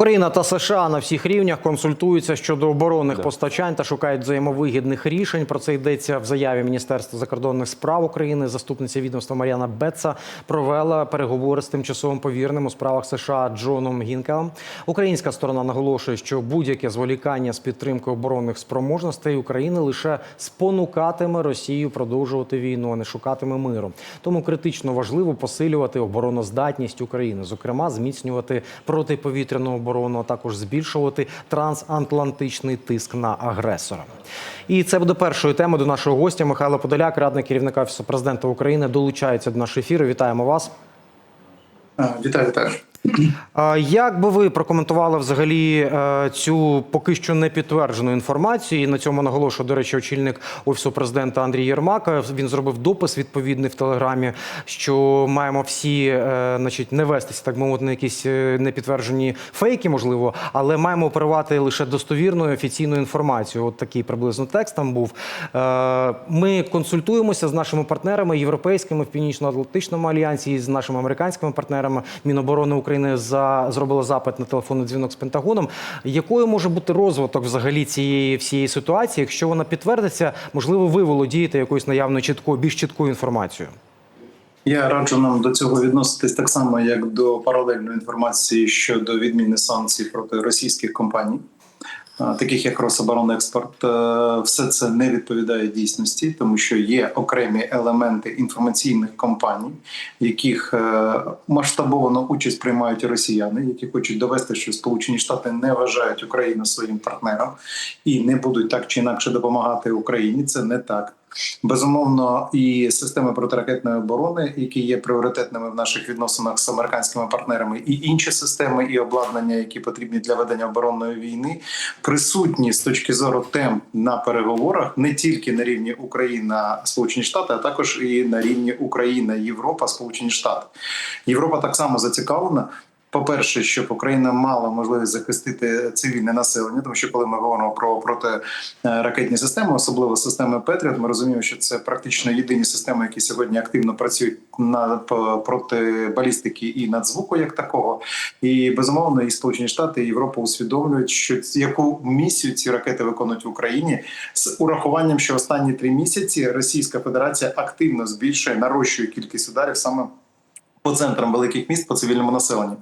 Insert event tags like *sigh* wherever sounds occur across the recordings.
Україна та США на всіх рівнях консультуються щодо оборонних постачань та шукають взаємовигідних рішень. Про це йдеться в заяві Міністерства закордонних справ України. Заступниця відомства Мар'яна Беца провела переговори з тимчасовим повірним у справах США Джоном Гінкелем. Українська сторона наголошує, що будь-яке зволікання з підтримкою оборонних спроможностей України лише спонукатиме Росію продовжувати війну, а не шукатиме миру. Тому критично важливо посилювати обороноздатність України, зокрема зміцнювати протиповітряну оборону, а також збільшувати трансатлантичний тиск на агресора. І це буде першою темою до нашого гостя. Михайло Подоляк, радник керівника офісу президента України, долучається до нашого ефіру. Вітаємо вас. Вітаю, вітаю. Як би ви прокоментували взагалі е, цю поки що не підтверджену інформацію? І на цьому наголошує, до речі, очільник офісу президента Андрій Єрмак. Він зробив допис відповідний в телеграмі, що маємо всі, е, значить, не вестися, так мовити, на якісь е, непідтверджені фейки, можливо, але маємо оперувати лише достовірною офіційною інформацією. От такий приблизно текст там був. Ми консультуємося з нашими партнерами європейськими в Північно-Атлантичному альянсі і з нашими американськими партнерами. Міноборони України за зробила запит на телефонний дзвінок з Пентагоном. Якою може бути розвиток взагалі цієї всієї ситуації? Якщо вона підтвердиться, можливо, ви володієте якоюсь наявною чіткою, більш чіткою інформацією. Я раджу нам до цього відноситись так само, як до паралельної інформації щодо відміни санкцій проти російських компаній, таких як Рособоронекспорт. Е, Все це не відповідає дійсності, тому що є окремі елементи інформаційних компаній, яких е, масштабовано участь приймають росіяни, які хочуть довести, що Сполучені Штати не вважають Україну своїм партнером і не будуть так чи інакше допомагати Україні. Це не так. Безумовно, і системи протиракетної оборони, які є пріоритетними в наших відносинах з американськими партнерами, і інші системи і обладнання, які потрібні для ведення оборонної війни, присутні з точки зору тем на переговорах не тільки на рівні Україна, Сполучені Штати, а також і на рівні Україна, Європа, Сполучені Штати. Європа так само зацікавлена. По-перше, щоб Україна мала можливість захистити цивільне населення, тому що коли ми говоримо про протиракетні системи, особливо системи Петріот, ми розуміємо, що це практично єдині системи, які сьогодні активно працюють на проти балістики і надзвуку, як такого. І безумовно, і Сполучені Штати і Європа усвідомлюють, що яку місію ці ракети виконують в Україні з урахуванням, що останні три місяці Російська Федерація активно збільшує нарощує кількість ударів саме. По центрам великих міст по цивільному населенню,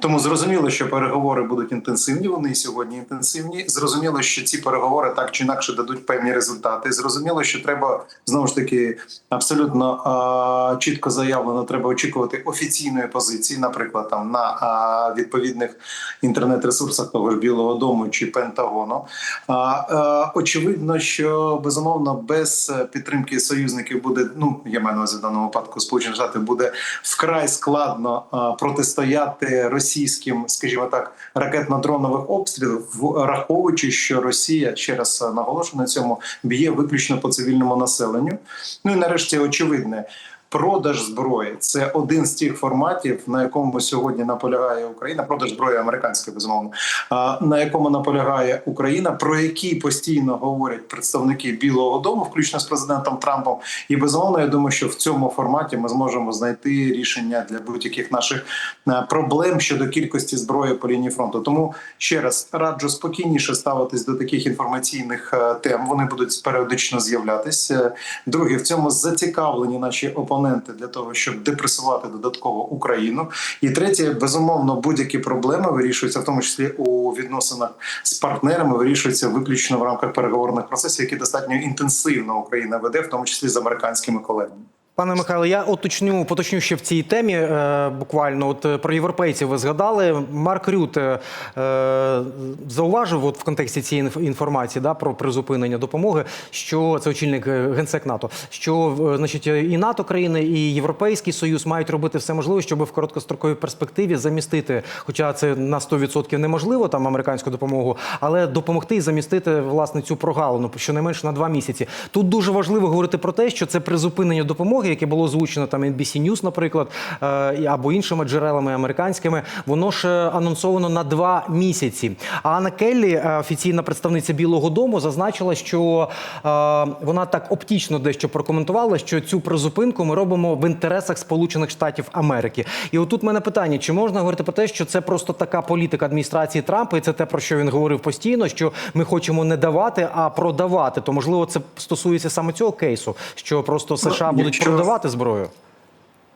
тому зрозуміло, що переговори будуть інтенсивні. Вони сьогодні інтенсивні. Зрозуміло, що ці переговори так чи інакше дадуть певні результати. Зрозуміло, що треба знову ж таки абсолютно а, чітко заявлено. Треба очікувати офіційної позиції, наприклад, там на а, відповідних інтернет-ресурсах того ж Білого Дому чи Пентагону. А, а, очевидно, що безумовно без підтримки союзників буде. Ну я маю на увазі в даному випадку Сполучені Штати буде вкрай складно протистояти російським, скажімо так, ракетно-дронових обстрілів, враховуючи, що Росія ще раз а, наголошую на цьому б'є виключно по цивільному населенню. Ну і нарешті очевидне. Продаж зброї це один з тих форматів, на якому сьогодні наполягає Україна. Продаж зброї американської, безумовно, на якому наполягає Україна, про який постійно говорять представники Білого Дому, включно з президентом Трампом. І безумовно, я думаю, що в цьому форматі ми зможемо знайти рішення для будь-яких наших е, проблем щодо кількості зброї по лінії фронту. Тому ще раз раджу спокійніше ставитись до таких інформаційних е, тем. Вони будуть періодично з'являтися. Друге, в цьому зацікавлені наші опоненти для того, щоб депресувати додатково Україну. І третє, безумовно, будь-які проблеми вирішуються, в тому числі у відносинах з партнерами, вирішуються виключно в рамках переговорних процесів, які достатньо інтенсивно Україна веде, в тому числі з американськими колегами. Пане Михайло, я уточню, поточню ще в цій темі. Е, буквально от е, про європейців ви згадали. Марк Рюте е, зауважив от в контексті цієї інформації да, про призупинення допомоги, що це очільник е, генсек НАТО, що е, значить і НАТО країни, і Європейський Союз мають робити все можливе, щоб в короткостроковій перспективі замістити, хоча це на 100% неможливо, там американську допомогу, але допомогти і замістити власне цю прогалину, щонайменше на два місяці. Тут дуже важливо говорити про те, що це призупинення допомоги, яке було озвучено там NBC News, наприклад, е, або іншими джерелами американськими, воно ж е, анонсовано на два місяці. А Анна Келлі, е, офіційна представниця Білого Дому, зазначила, що вона так оптично дещо прокоментувала, що цю призупинку ми робимо в інтересах Сполучених Штатів Америки. І отут в мене питання: чи можна говорити про те, що це просто така політика адміністрації Трампа, і це те, про що він говорив постійно, що ми хочемо не давати, а продавати. То можливо, це стосується саме цього кейсу, що просто США Ну, будуть якщо- зброю.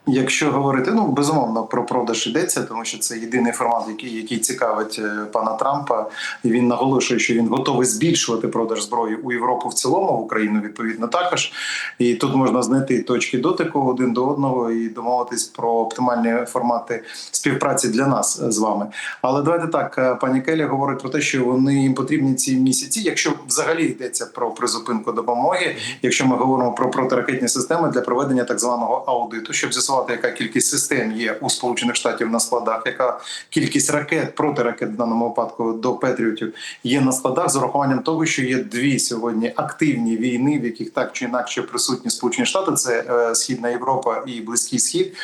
Якщо говорити, ну безумовно про продаж йдеться, тому що це єдиний формат, який, який цікавить е, пана Трампа, і він наголошує, що він готовий збільшувати продаж зброї у Європу в цілому, в Україну відповідно також. І тут можна знайти точки дотику один до одного і домовитись про оптимальні формати співпраці для нас з вами. Але давайте так, е, пані Келі говорить про те, що вони їм потрібні ці місяці, якщо взагалі йдеться про призупинку допомоги, якщо ми говоримо про протиракетні системи для проведення так званого аудиту, щоб з'ясувати, яка кількість систем є у Сполучених Штатів на складах, яка кількість ракет протиракет в даному випадку до Петріотів є на складах з урахуванням того, що є дві сьогодні активні війни, в яких так чи інакше присутні Сполучені Штати, це е, Східна Європа і Близький Схід.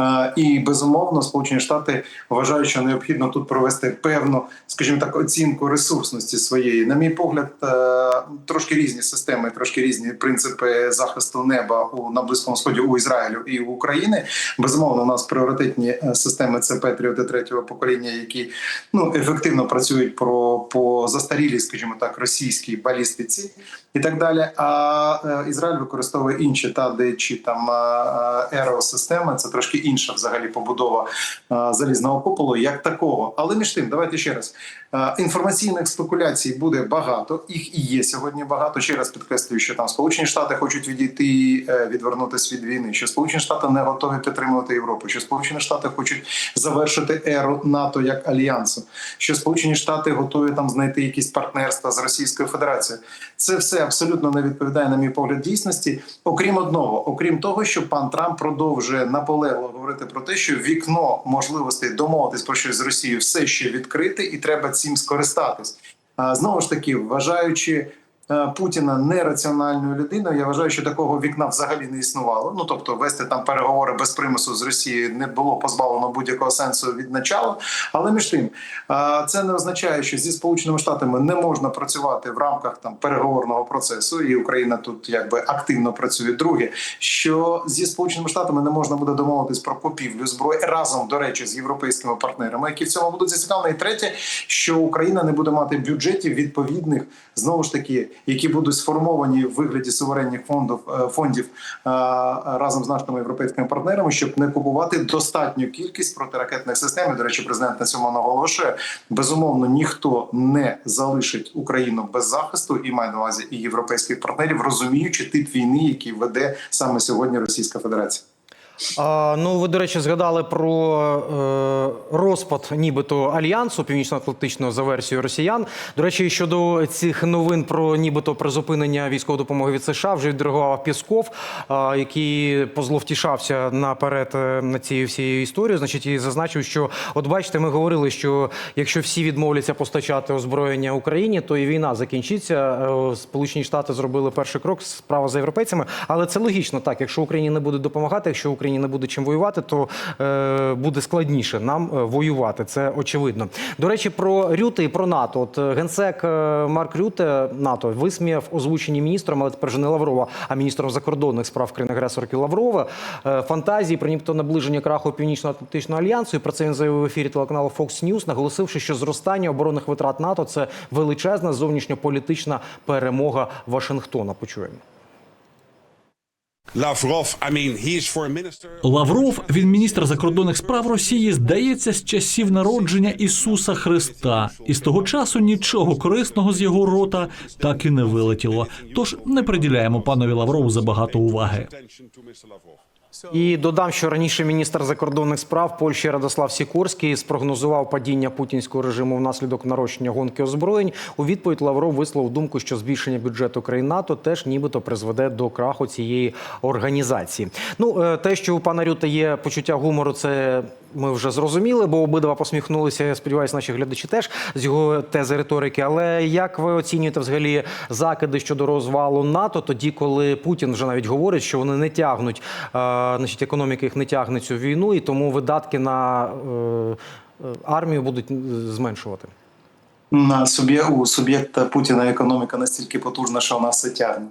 Е, і безумовно, Сполучені Штати вважають, що необхідно тут провести певну, скажімо так, оцінку ресурсності своєї. На мій погляд, е, трошки різні системи, трошки різні принципи захисту неба у на близькому сході у Ізраїлю і у України. Безумовно, у нас пріоритетні е, системи це Петріоти третього покоління, які ну ефективно працюють про по застарілій, скажімо так, російській балістиці і так далі. А е, Ізраїль використовує інші тади чи там аеросистеми. Це трошки інша взагалі побудова е, залізного куполу, як такого. Але між тим, давайте ще раз. Е, Інформаційних спекуляцій буде багато, їх і є сьогодні багато. Ще раз підкреслюю, що там Сполучені Штати хочуть відійти, е, відвернутися від війни, що Сполучені Штати не готові підтримувати Європу, що Сполучені Штати хочуть завершити еру НАТО як альянсу, що Сполучені Штати готові там знайти якісь партнерства з Російською Федерацією. Це все абсолютно не відповідає, на мій погляд, дійсності. Окрім одного, окрім того, що пан Трамп продовжує наполегливо говорити про те, що вікно можливостей домовитись про щось з Росією все ще відкрите, і треба цим скористатись. А, Знову ж таки, вважаючи Путіна нераціональною людиною, я вважаю, що такого вікна взагалі не існувало. Ну тобто, вести там переговори без примусу з Росією не було позбавлено будь-якого сенсу від начала. Але між тим, е, це не означає, що зі сполученими штатами не можна працювати в рамках там переговорного процесу, і Україна тут якби активно працює. Друге, що зі сполученими штатами не можна буде домовитись про купівлю зброї разом, до речі, з європейськими партнерами, які в цьому будуть зацікавлені. І третє, що Україна не буде мати бюджетів відповідних знову ж таки, які будуть сформовані в вигляді суверенних фондів е, фондів е, разом з нашими європейськими партнерами, щоб не купувати достатню кількість протиракетних систем. До речі, президент на цьому наголошує. Безумовно, ніхто не залишить Україну без захисту і має на увазі і європейських партнерів, розуміючи тип війни, який веде саме сьогодні Російська Федерація. А, ну, ви, до речі, згадали про е, розпад, нібито альянсу північно-атлантичного за версією росіян. До речі, щодо цих новин про нібито призупинення військової допомоги від США вже відреагував Пісков, а, який позловтішався наперед е, на цією всією історією. Значить, і зазначив, що от бачите, ми говорили, що якщо всі відмовляться постачати озброєння Україні, то і війна закінчиться. Е, Сполучені Штати зробили перший крок справа за європейцями, але це логічно так. Якщо Україні не буде допомагати, якщо Україні не буде чим воювати, то е, буде складніше нам е, воювати. Це очевидно. До речі, про Рюте і про НАТО. От е, генсек е, Марк Рюте НАТО висміяв озвучені міністром, але тепер вже не Лаврова, а міністром закордонних справ країн-агресорки Лаврова. е, Фантазії про нібито наближення краху Північно-Атлантичного альянсу. І про це він заявив в ефірі телеканалу Fox News, наголосивши, що зростання оборонних витрат НАТО це величезна зовнішньополітична перемога Вашингтона. Почуємо. Lavrov, I mean, he's foreign minister. Лавров, він міністр закордонних справ Росії, здається, з часів народження Ісуса Христа, і з того часу нічого корисного з його рота так і не вилетіло. Тож не приділяємо панові Лаврову забагато уваги. І додам, що раніше міністр закордонних справ Польщі Радослав Сікорський спрогнозував падіння путінського режиму внаслідок нарощення гонки озброєнь. У відповідь Лавров висловив думку, що збільшення бюджету країн НАТО теж нібито призведе до краху цієї організації. Ну е, те, що у пана Рюта є почуття гумору, це ми вже зрозуміли, бо обидва посміхнулися. Я сподіваюся, наші глядачі теж з його тези риторики. Але як ви оцінюєте взагалі закиди щодо розвалу НАТО, тоді коли Путін вже навіть говорить, що вони не тягнуть, е, значить, економіка їх не тягне цю війну, і тому видатки на е, е, армію будуть зменшувати. На суб'єкт у суб'єкта Путіна економіка настільки потужна, що вона все тягне.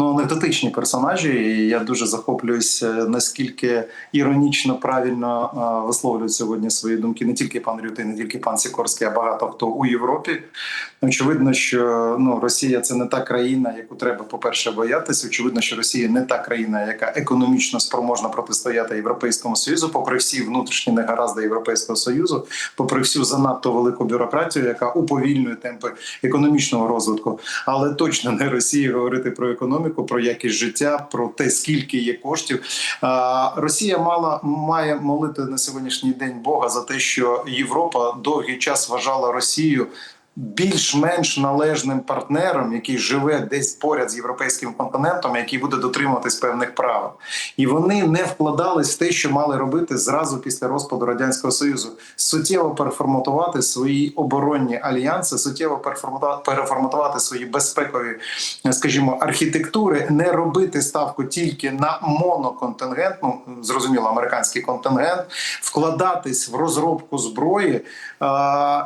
Ну, анекдотичні персонажі, і я дуже захоплююся, наскільки іронічно правильно а, висловлюють сьогодні свої думки не тільки пан Рютий, не тільки пан Сікорський, а багато хто у Європі. Очевидно, що ну Росія це не та країна, яку треба, по-перше, боятися. Очевидно, що Росія не та країна, яка економічно спроможна протистояти Європейському Союзу, попри всі внутрішні негаразди Європейського Союзу, попри всю занадто велику бюрократію, яка уповільнює темпи економічного розвитку. Але точно не Росії говорити про економіку, про якість життя, про те, скільки є коштів. Росія мала має молити на сьогоднішній день Бога за те, що Європа довгий час вважала Росію. Більш-менш належним партнером, який живе десь поряд з європейським континентом, який буде дотримуватись певних правил, і вони не вкладались в те, що мали робити зразу після розпаду радянського союзу, суттєво переформатувати свої оборонні альянси, суттєво переформатувати, свої безпекові, скажімо, архітектури, не робити ставку тільки на моноконтингент, ну зрозуміло, американський контингент, вкладатись в розробку зброї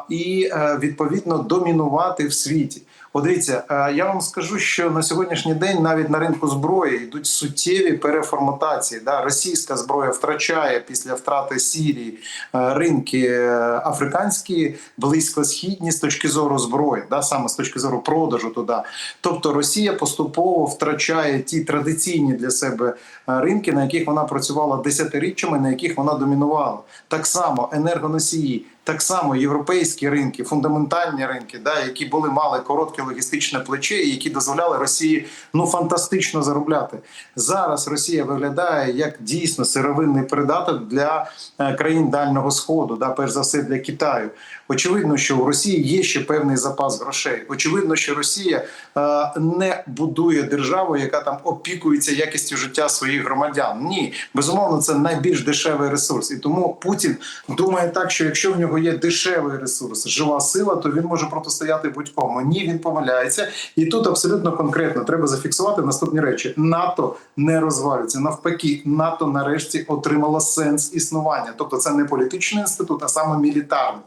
і е, відповідно домінувати в світі. От дивіться, е, я вам скажу, що на сьогоднішній день навіть на ринку зброї йдуть суттєві переформатації. Да? Російська зброя втрачає після втрати Сірії е, ринки африканські, близькосхідні з точки зору зброї, да? саме з точки зору продажу туди. Тобто Росія поступово втрачає ті традиційні для себе ринки, на яких вона працювала десятиріччями, на яких вона домінувала. Так само енергоносії. Так само європейські ринки, фундаментальні ринки, да, які були мали коротке логістичне плече, і які дозволяли Росії ну фантастично заробляти. Зараз Росія виглядає як дійсно сировинний придаток для е, країн Дальнього Сходу, да, перш за все для Китаю. Очевидно, що у Росії є ще певний запас грошей. Очевидно, що Росія е, не будує державу, яка там опікується якістю життя своїх громадян. Ні, безумовно, це найбільш дешевий ресурс. І тому Путін думає так, що якщо в нього є дешевий ресурс, жива сила, то він може протистояти будь-кому. Ні, він помиляється. І тут абсолютно конкретно треба зафіксувати наступні речі: НАТО не розвалюється. Навпаки, НАТО нарешті отримало сенс існування. Тобто, це не політичний інститут, а саме мілітарний.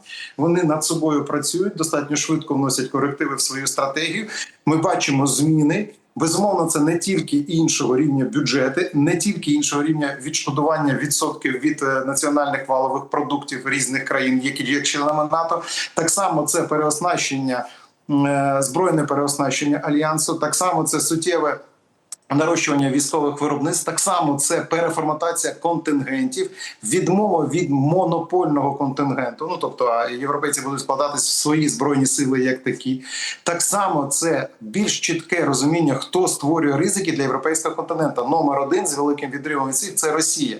Вони над собою працюють достатньо швидко вносять корективи в свою стратегію. Ми бачимо зміни. Безумовно, це не тільки іншого рівня бюджети, не тільки іншого рівня відшкодування відсотків від е, національних валових продуктів різних країн, які є членами НАТО. Так само це переоснащення е, збройне переоснащення альянсу. Так само це суттєве. Нарощування військових виробництв так само це переформатація контингентів, відмова від монопольного контингенту. Ну тобто, європейці будуть складатись в свої збройні сили як такі. Так само це більш чітке розуміння, хто створює ризики для європейського континента. Номер один з великим відривом від це Росія.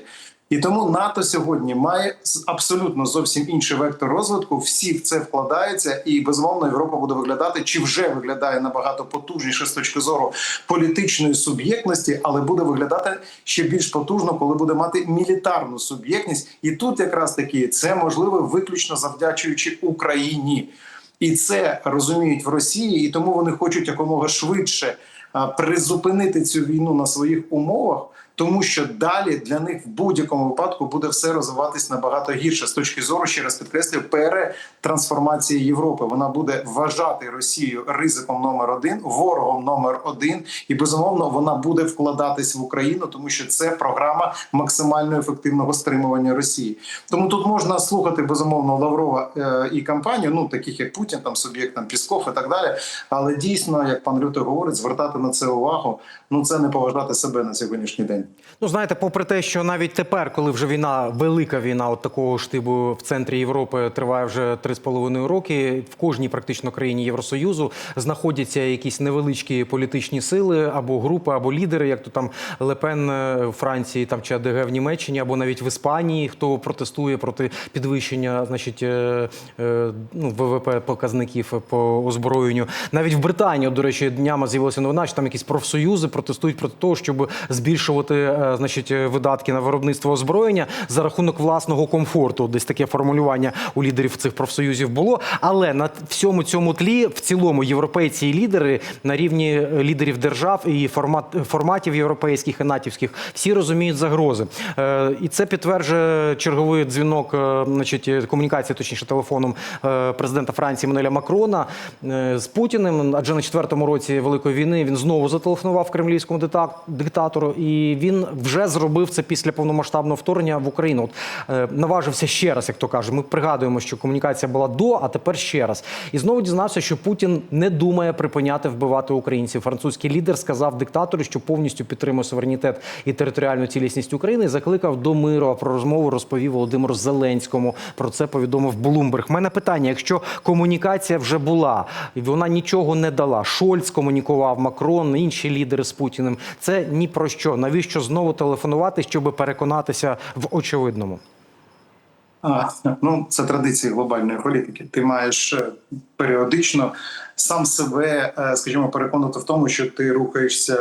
І тому НАТО сьогодні має абсолютно зовсім інший вектор розвитку. Всі в це вкладаються, і безумовно Європа буде виглядати чи вже виглядає набагато потужніше з точки зору політичної суб'єктності, але буде виглядати ще більш потужно, коли буде мати мілітарну суб'єктність. І тут якраз таки це можливо виключно завдячуючи Україні. І це розуміють в Росії, і тому вони хочуть якомога швидше призупинити цю війну на своїх умовах, тому що далі для них в будь-якому випадку буде все розвиватись набагато гірше з точки зору, ще раз підкреслюю, перетрансформації Європи. Вона буде вважати Росію ризиком номер один, ворогом номер один, і безумовно вона буде вкладатись в Україну, тому що це програма максимально ефективного стримування Росії. Тому тут можна слухати безумовно Лаврова е, і компанію, ну таких як Путін, там суб'єкт там Пісков і так далі. Але дійсно, як пан Люте говорить, звертати на це увагу. Ну це не поважати себе на сьогоднішній день. Ну, знаєте, попри те, що навіть тепер, коли вже війна, велика війна, от такого штибу в центрі Європи триває вже 3,5 роки, в кожній практично країні Євросоюзу знаходяться якісь невеличкі політичні сили або групи, або лідери, як то там Лепен е, в Франції, там чи АДГ в Німеччині, або навіть в Іспанії, хто протестує проти підвищення, значить, е, е, ну, ВВП показників по озброєнню. Навіть в Британії, до речі, днями з'явилася новина, що там якісь профсоюзи протестують проти того, щоб збільшувати е, значить, е, видатки на виробництво озброєння за рахунок власного комфорту. Десь таке формулювання у лідерів цих профсоюзів було. Але на всьому цьому тлі в цілому європейці і лідери на рівні е, лідерів держав і формат форматів європейських і натівських всі розуміють загрози. І це підтверджує черговий дзвінок, значить, комунікація, точніше, телефоном президента Франції Мануеля Макрона з Путіним. Адже на четвертому році великої війни він знову зателефонував кремлівському диктатору, і він вже зробив це після повномасштабного вторгнення в Україну. От е, наважився ще раз, як то каже. Ми пригадуємо, що комунікація була до, а тепер ще раз. І знову дізнався, що Путін не думає припиняти вбивати українців. Французький лідер сказав диктатору, що повністю підтримує суверенітет і територіальну цілісність України. і Закликав до миру. А про розмову розповів Володимиру Зеленському. Про це повідомив Блумберг. Мене питання: якщо комунікація вже була, і вона нічого не дала. Шольц комунікував, Макрон, інші лідери з Путіним. Це ні про що. Навіщо знову телефонувати, щоб переконатися в очевидному? А, ну, це традиції глобальної політики. Ти маєш е, періодично сам себе, е, скажімо, переконати в тому, що ти рухаєшся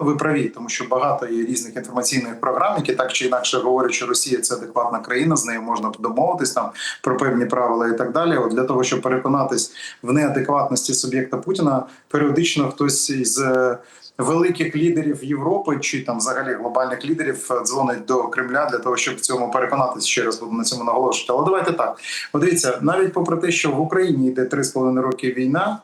ви праві, тому що багато є різних інформаційних програм, які так чи інакше говорять, що Росія це адекватна країна, з нею можна домовитись там про певні правила і так далі. От для того, щоб переконатись в неадекватності суб'єкта Путіна, періодично хтось із е, великих лідерів Європи чи там взагалі глобальних лідерів е, дзвонить до Кремля для того, щоб в цьому переконатися. Ще раз буду на цьому наголошувати. Але давайте так. подивіться, навіть попри те, що в Україні йде 3,5 роки війна.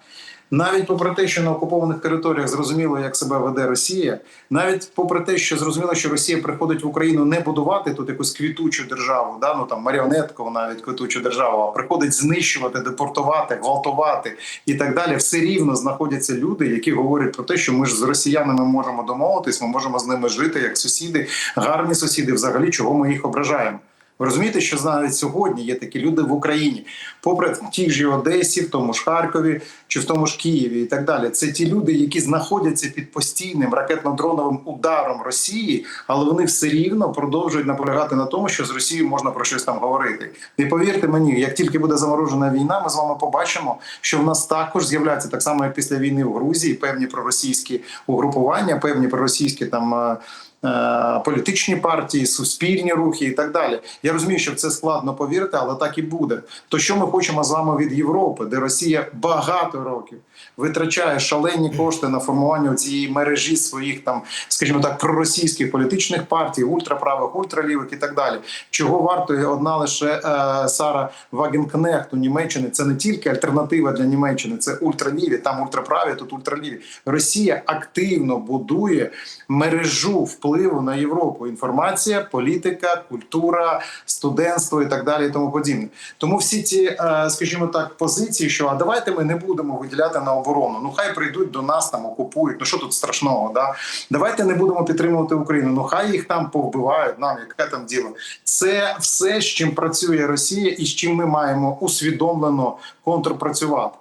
Навіть попри те, що на окупованих територіях зрозуміло, як себе веде Росія, навіть попри те, що зрозуміло, що Росія приходить в Україну не будувати тут якусь квітучу державу, да ну там маріонеткову, навіть квітучу державу, а приходить знищувати, депортувати, гвалтувати і так далі. Все рівно знаходяться люди, які говорять про те, що ми ж з росіянами можемо домовитись, ми можемо з ними жити як сусіди, гарні сусіди. Взагалі, чого ми їх ображаємо. Ви розумієте, що навіть сьогодні є такі люди в Україні, попри в тій ж Одесі, в тому ж Харкові чи в тому ж Києві, і так далі. Це ті люди, які знаходяться під постійним ракетно-дроновим ударом Росії, але вони все рівно продовжують наполягати на тому, що з Росією можна про щось там говорити. І повірте мені, як тільки буде заморожена війна, ми з вами побачимо, що в нас також з'являться так само, як після війни в Грузії, певні проросійські угрупування, певні проросійські там. Е, Політичні партії, суспільні рухи і так далі. Я розумію, що в це складно повірити, але так і буде. То що ми хочемо з вами від Європи, де Росія багато років витрачає шалені кошти на формування цієї мережі своїх там, скажімо так, проросійських політичних партій, ультраправих, ультралівих і так далі. Чого вартує одна лише е, Сара Вагенкнехт у Німеччині? Це не тільки альтернатива для Німеччини, це ультраліві, там ультраправі, тут ультраліві. Росія активно будує мережу впливу на Європу. Інформація, політика, культура, студентство і так далі, і тому подібне. Тому всі ці, е, скажімо так, позиції, що а давайте ми не будемо виділяти на оборону. Ну хай прийдуть до нас там, окупують. Ну що тут страшного? Да? Давайте не будемо підтримувати Україну. Ну хай їх там повбивають. Нам яке там діло. Це все, з чим працює Росія, і з чим ми маємо усвідомлено контрпрацювати.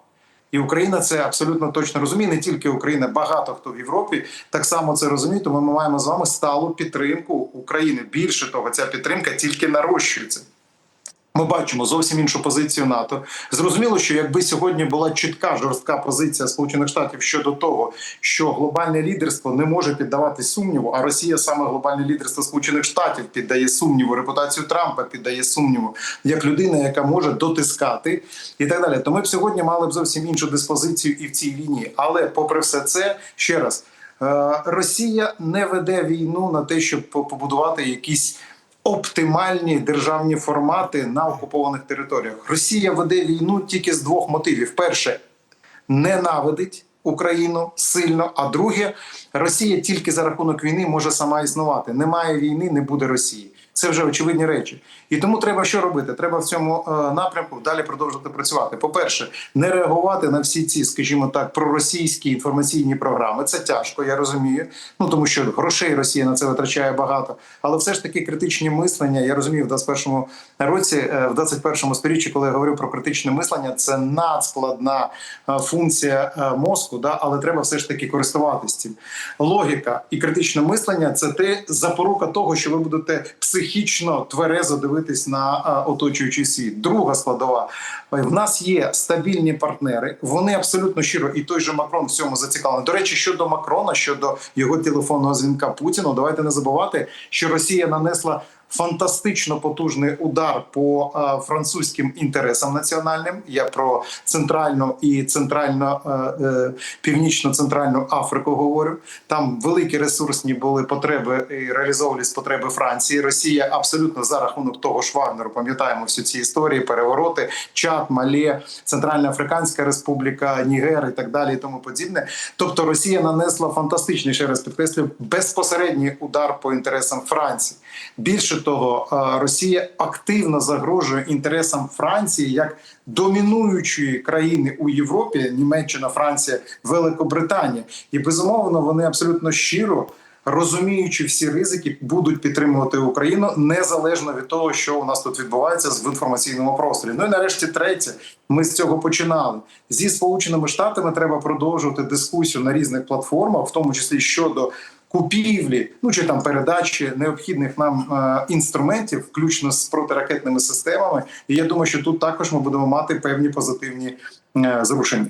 І Україна це абсолютно точно розуміє. Не тільки Україна, багато хто в Європі так само це розуміє. Тому ми маємо з вами сталу підтримку України. Більше того, ця підтримка тільки нарощується. Ми бачимо зовсім іншу позицію НАТО. Зрозуміло, що якби сьогодні була чітка жорстка позиція Сполучених Штатів щодо того, що глобальне лідерство не може піддавати сумніву, а Росія саме глобальне лідерство Сполучених Штатів піддає сумніву, репутацію Трампа піддає сумніву як людина, яка може дотискати і так далі. То ми б сьогодні мали б зовсім іншу диспозицію і в цій війні. Але, попри все це, ще раз. е, Росія не веде війну на те, щоб побудувати якісь оптимальні державні формати на окупованих територіях. Росія веде війну тільки з двох мотивів: перше ненавидить Україну сильно. А друге, Росія тільки за рахунок війни може сама існувати. Немає війни, не буде Росії. Це вже очевидні речі. І тому треба що робити? Треба в цьому е, напрямку далі продовжувати працювати. По-перше, не реагувати на всі ці, скажімо так, проросійські інформаційні програми. Це тяжко, я розумію. Ну тому що грошей Росія на це витрачає багато. Але все ж таки критичні мислення. Я розумію, в 21-му році, е, в 21-му сторіччі, коли я говорив про критичне мислення, це надскладна е, функція мозку, да, але треба все ж таки користуватися цим. Логіка і критичне мислення це те запорука того, що ви будете психічно психічно тверезо дивитись на оточуючий світ. Друга складова в нас є стабільні партнери. Вони абсолютно щиро, і той же Макрон в цьому зацікавлений. До речі, щодо Макрона, щодо його телефонного дзвінка Путіну, давайте не забувати, що Росія нанесла. Фантастично потужний удар по е, французьким інтересам національним. Я про центральну і центрально е, е, північно-центральну Африку говорю. Там великі ресурсні були потреби і реалізовувались потреби Франції. Росія абсолютно за рахунок того ж Вагнеру, пам'ятаємо всю ці історії, перевороти, Чад, Малє, Центральна Африканська Республіка, Нігер і так далі, і тому подібне. Тобто Росія нанесла фантастичний ще раз підкреслюю безпосередній удар по інтересам Франції. Більше того, Росія активно загрожує інтересам Франції як домінуючої країни у Європі, Німеччина, Франція, Великобританія, і безумовно вони абсолютно щиро. Розуміючи всі ризики, будуть підтримувати Україну незалежно від того, що у нас тут відбувається в інформаційному просторі. Ну і нарешті третє, ми з цього починали зі сполученими штатами. Треба продовжувати дискусію на різних платформах, в тому числі щодо купівлі, ну чи там передачі необхідних нам е, інструментів, включно з протиракетними системами. І я думаю, що тут також ми будемо мати певні позитивні е, зрушення.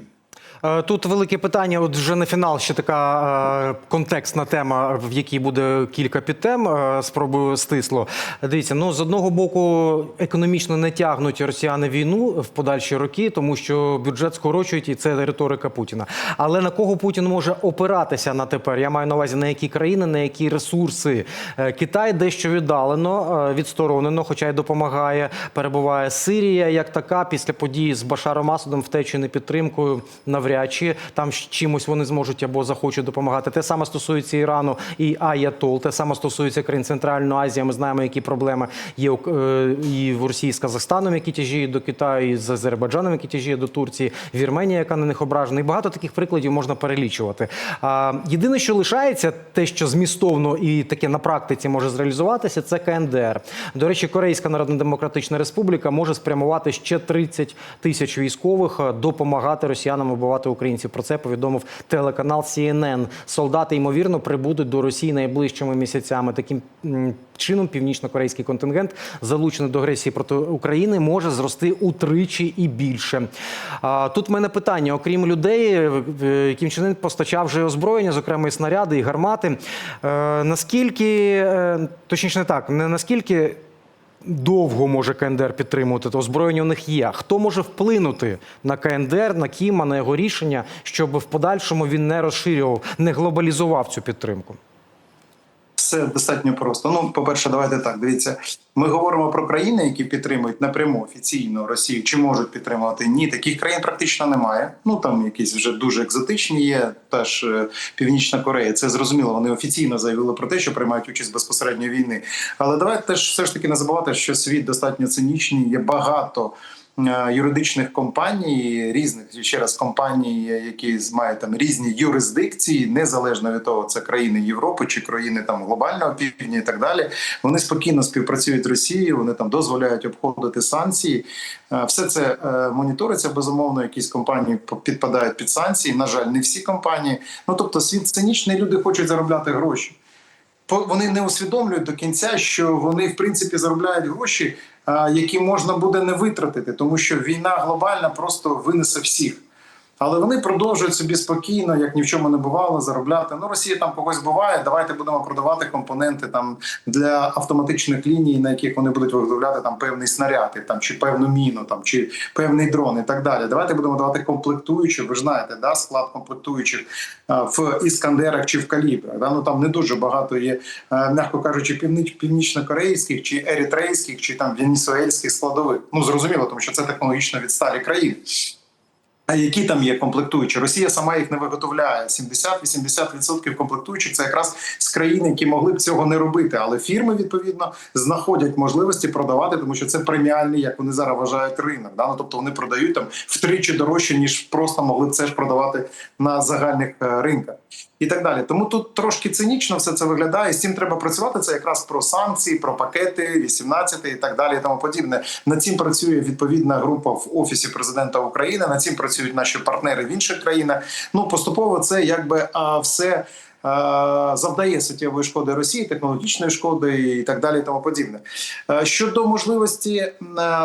Е, Тут велике питання. От вже на фінал ще така е, контекстна тема, в якій буде кілька підтем. Е, спробую стисло. Дивіться, ну з одного боку, економічно не тягнуть росіяни війну в подальші роки, тому що бюджет скорочують, і це риторика Путіна. Але на кого Путін може опиратися на тепер? Я маю на увазі на які країни, на які ресурси. Китай дещо віддалено, відсторонено, хоча й допомагає. Перебуває Сирія як така після події з Башаром Асадом втечі непідтримкою навряд чи там чимось вони зможуть або захочуть допомагати. Те саме стосується Ірану і Аятол, те саме стосується країн Центральної Азії. Ми знаємо, які проблеми є е, і в Росії з Казахстаном, які тяжіють до Китаю, і з Азербайджаном, які тяжіють до Турції, Вірменія, яка на них ображена. І багато таких прикладів можна перелічувати. Єдине, що лишається, те, що змістовно і таке на практиці може зреалізуватися, це КНДР. До речі, Корейська Народно-Демократична Республіка може спрямувати ще 30 тисяч військових е, допомагати росіянам вбивати українців. Про це повідомив телеканал CNN. Солдати ймовірно прибудуть до Росії найближчими місяцями. Таким чином, північно-корейський контингент, залучений до агресії проти України, може зрости утричі і більше. Тут в мене питання: окрім людей, Кім Чен Ын постачав вже озброєння, зокрема і снаряди, і гармати. Е, наскільки е, точніше не так, не наскільки. Довго може КНДР підтримувати, то озброєння у них є. Хто може вплинути на КНДР, на Кіма, на його рішення, щоб в подальшому він не розширював, не глобалізував цю підтримку? Все достатньо просто. Ну, по-перше, давайте так. Дивіться, ми говоримо про країни, які підтримують напряму офіційно Росію. Чи можуть підтримувати? Ні, таких країн практично немає. Ну там якісь вже дуже екзотичні є. Теж е, Північна Корея. Це зрозуміло. Вони офіційно заявили про те, що приймають участь безпосередньо війни. Але давайте теж все ж таки не забувати, що світ достатньо цинічний. Є багато. Е, Юридичних компаній різних ще раз компаній, які мають там різні юрисдикції, незалежно від того, це країни Європи чи країни там глобального півдня і так далі. Вони спокійно співпрацюють з Росією. Вони там дозволяють обходити санкції. Е, Все це е, моніториться безумовно. Якісь компанії підпадають під санкції. На жаль, не всі компанії. Ну тобто, світ цинічний. Люди хочуть заробляти гроші. Вони не усвідомлюють до кінця, що вони в принципі заробляють гроші, які можна буде не витратити, тому що війна глобальна просто винесе всіх. Але вони продовжують собі спокійно, як ні в чому не бувало, заробляти. Ну, Росія там когось буває. Давайте будемо продавати компоненти там для автоматичних ліній, на яких вони будуть виготовляти там певний снаряд, і, там чи певну міну, там чи певний дрон і так далі. Давайте будемо давати комплектуючі. Ви ж знаєте, да, склад комплектуючих а, в іскандерах чи в калібрах. Да? Ну там не дуже багато є, а, м'яко кажучи, північ, північно-корейських чи ерітрейських, чи там венесуельських складових. Ну зрозуміло, тому що це технологічно відсталі країни. Які там є комплектуючі? Росія сама їх не виготовляє. 70-80% комплектуючих це якраз з країн, які могли б цього не робити. Але фірми відповідно знаходять можливості продавати, тому що це преміальний, як вони зараз вважають, ринок. Да? Ну, тобто вони продають там втричі дорожче, ніж просто могли б це ж продавати на загальних е, ринках. І так далі. Тому тут трошки цинічно все це виглядає. З цим треба працювати. Це якраз про санкції, про пакети 18 і так далі. І тому подібне. Над цим працює відповідна група в офісі президента України. Над цим працюють наші партнери в інших країнах. Ну поступово це якби а, все. Завдає суттєвої шкоди Росії, технологічної шкоди і так далі, і тому подібне. Щодо можливості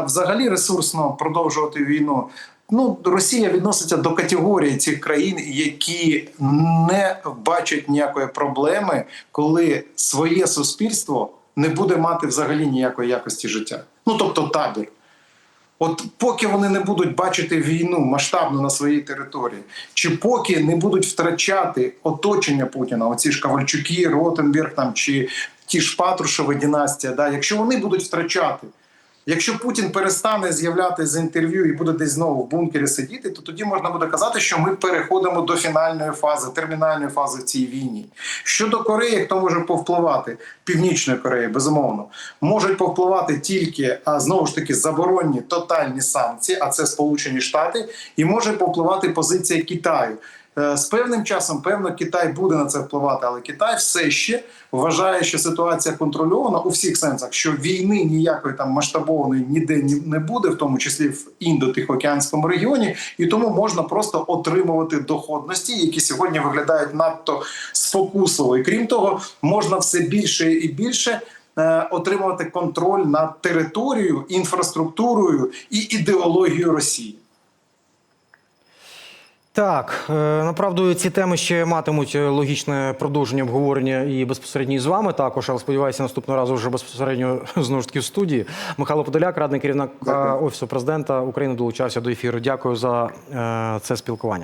взагалі ресурсно продовжувати війну, Ну, Росія відноситься до категорії цих країн, які не бачать ніякої проблеми, коли своє суспільство не буде мати взагалі ніякої якості життя. Ну тобто табір. От поки вони не будуть бачити війну масштабну на своїй території, чи поки не будуть втрачати оточення Путіна, оці ж Ковальчуки, Ротенберг там чи ті ж Патрушева династія, да, якщо вони будуть втрачати. Якщо Путін перестане з'являтися з інтерв'ю і буде десь знову в бункері сидіти, то тоді можна буде казати, що ми переходимо до фінальної фази, термінальної фази в цій війні. Щодо Кореї, хто може повпливати? Північної Кореї, безумовно, можуть повпливати тільки а знову ж таки заборонні тотальні санкції, а це Сполучені Штати, і може повпливати позиція Китаю. Е, З певним часом, певно, Китай буде на це впливати, але Китай все ще вважає, що ситуація контрольована у всіх сенсах, що війни ніякої там масштабованої ніде ні- не буде, в тому числі в індо-тихоокеанському регіоні, і тому можна просто отримувати доходності, які сьогодні виглядають надто спокусово. І крім того, можна все більше і більше. е, Отримувати контроль над територією, інфраструктурою і ідеологією Росії. Так, е, направду ці теми ще матимуть е, логічне продовження обговорення і безпосередньо з вами також, але сподіваюся, наступного разу вже безпосередньо *laughs* знову ж таки в студії. Михайло Подоляк, радник керівника Дякую. офісу президента України, долучався до ефіру. Дякую за е, це спілкування.